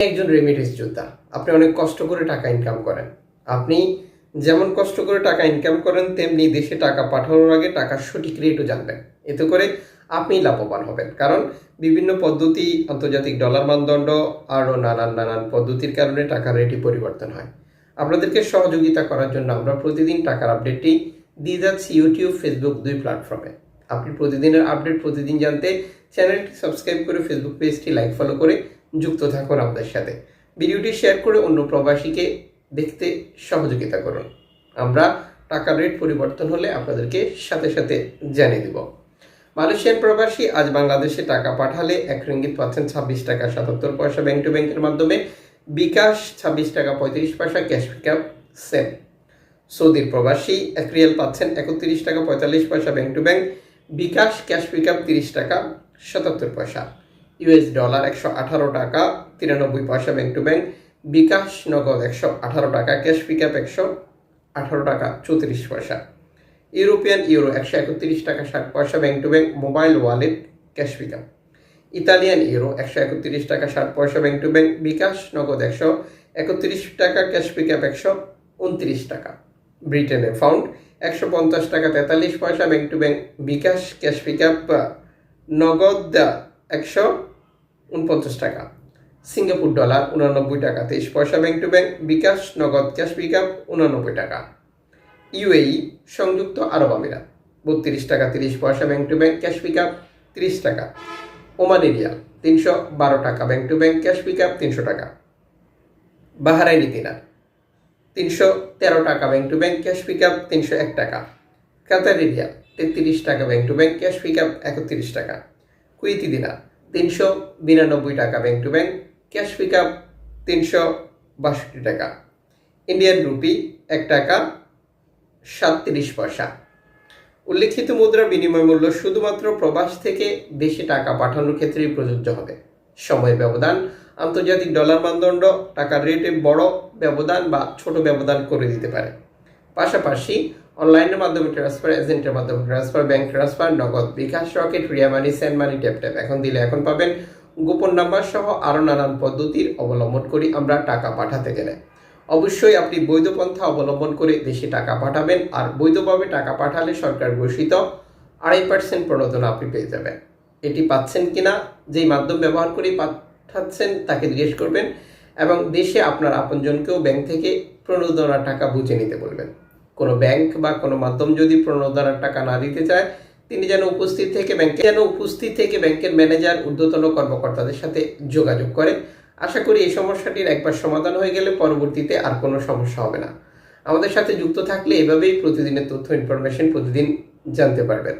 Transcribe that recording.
একজন রেমিটেন্স যোদ্ধা। আপনি অনেক কষ্ট করে টাকা ইনকাম করেন। আপনি যেমন কষ্ট করে টাকা ইনকাম করেন, তেমনি দেশে টাকা পাঠানোর আগে টাকার সঠিক রেটও জানবেন। এতে করে আপনি লাভবান হবেন। কারণ বিভিন্ন পদ্ধতি, আন্তর্জাতিক ডলার মানদণ্ড, আরও নানান নানান পদ্ধতির কারণে টাকার রেটই পরিবর্তন হয়। আপনাদেরকে সহযোগিতা করার জন্য আমরা প্রতিদিন টাকার আপডেটটি দিয়ে যাচ্ছি ইউটিউব ফেসবুক দুই প্ল্যাটফর্মে আপনি প্রতিদিনের আপডেট প্রতিদিন জানতে চ্যানেলটি সাবস্ক্রাইব করে ফেসবুক পেজটি লাইক ফলো করে যুক্ত থাকুন আমাদের সাথে। ভিডিওটি শেয়ার করে অন্য প্রবাসীকে দেখতে সহযোগিতা করুন। আমরা টাকার রেট পরিবর্তন হলে আপনাদেরকে সাথে সাথে জানিয়ে দিব। মালয়েশিয়ান প্রবাসী আজ বাংলাদেশে টাকা পাঠালে এক রিঙ্গিত পাচ্ছেন ছাব্বিশ টাকা সাতাত্তর পয়সা ব্যাংক টু ব্যাংকের মাধ্যমে। বিকাশ ছাব্বিশ টাকা পঁয়ত্রিশ পয়সা, ক্যাশ পিকআপ, সেম। সৌদির প্রবাসী এক রিয়াল পাচ্ছেন একত্রিশ টাকা পঁয়তাল্লিশ পয়সা bank to bank. BKash, cash pickup তিরিশ টাকা সাতাত্তর পয়সা। ইউএস ডলার একশো আঠারো টাকা, তিরানব্বই পয়সা ব্যাংক টু ব্যাংক, বিকাশ নগদ একশো আঠারো টাকা, ক্যাশ পিকআপ একশো আঠারো টাকা, চৌত্রিশ পয়সা। ইউরোপিয়ান ইউরো একশো একত্রিশ টাকা, ষাট পয়সা bank to bank, mobile wallet, cash pickup. Italian euro একশো একত্রিশ টাকা, ষাট পয়সা ব্যাংক টু ব্যাংক, বিকাশ নগদ একশো একত্রিশ টাকা, ক্যাশ পিকআপ একশো উনত্রিশ টাকা। ব্রিটেনের ফাউন্ড একশো পঞ্চাশ টাকা, তেতাল্লিশ পয়সা bank to bank, bKash, cash pickup, Nagad একশো উনপঞ্চাশ টাকা। সিঙ্গাপুর ডলার উনানব্বই টাকা, তেইশ পয়সা ব্যাংক টু ব্যাংক, বিকাশ, নগদ, ক্যাশ পিকআপ উনানব্বই টাকা। ইউএই সংযুক্ত আরব আমিরাত, বত্রিশ টাকা, তিরিশ পয়সা bank to bank, cash pickup তিরিশ টাকা। ওমান এরিয়া, তিনশো বারো টাকা bank to bank, cash pickup তিনশো টাকা। বাহারাইনি দিনার তিনশো তেরো টাকা bank to bank, cash pickup তিনশো এক টাকা। কাতার এরিয়া, তেত্রিশ টাকা bank to bank, cash pickup একত্রিশ টাকা। কুইতি দিনার তিনশো বিরানব্বই টাকা bank to bank, cash pickup তিনশো বাষট্টি টাকা। ইন্ডিয়ান রুপি এক টাকা সাতত্রিশ পয়সা। উল্লেখিত মুদ্রার বিনিময় মূল্য শুধুমাত্র প্রবাস থেকে দেশে টাকা পাঠানোর ক্ষেত্রেই প্রযোজ্য হবে। সময় ব্যবধান, আন্তর্জাতিক ডলার মানদণ্ড, টাকার রেটে বড় ব্যবধান বা ছোট ব্যবধান করে দিতে পারে। পাশাপাশি অনলাইনের মাধ্যমে ট্রান্সফার এজেন্টের মাধ্যমে transfer bank transfer Nagad bKash Rocket Ria money send money tap tap এখন দিলে এখন পাবেন গোপন নাম্বার সহ আরও নানান পদ্ধতির অবলম্বন করি আমরা টাকা পাঠাতে গেলে। অবশ্যই আপনি বৈধ পন্থা অবলম্বন করে দেশে টাকা পাঠাবেন আর বৈধভাবে টাকা পাঠালে সরকার ঘোষিত আড়াই পার্সেন্ট প্রণোদনা আপনি পেয়ে যাবেন। এটি পাচ্ছেন কিনা, যেই মাধ্যম ব্যবহার করে পাঠাচ্ছেন তাকে জিজ্ঞেস করবেন এবং দেশে আপনার আপনজনকেও ব্যাংক থেকে প্রণোদনার টাকা বুঝে নিতে বলবেন। কোনো ব্যাংক বা কোনো মাধ্যম যদি প্রণোদনার টাকা না দিতে চায়, তিনি যেন উপস্থিত থেকে ব্যাংকে যেন উপস্থিত থেকে ব্যাংকের ম্যানেজার, ঊর্ধ্বতন কর্মকর্তাদের সাথে যোগাযোগ করেন। আশা করি এই সমস্যাটির একবার সমাধান হয়ে গেলে পরবর্তীতে আর কোনো সমস্যা হবে না। আমাদের সাথে যুক্ত থাকলে এভাবেই প্রতিদিনের তথ্য ইনফরমেশন প্রতিদিন জানতে পারবেন।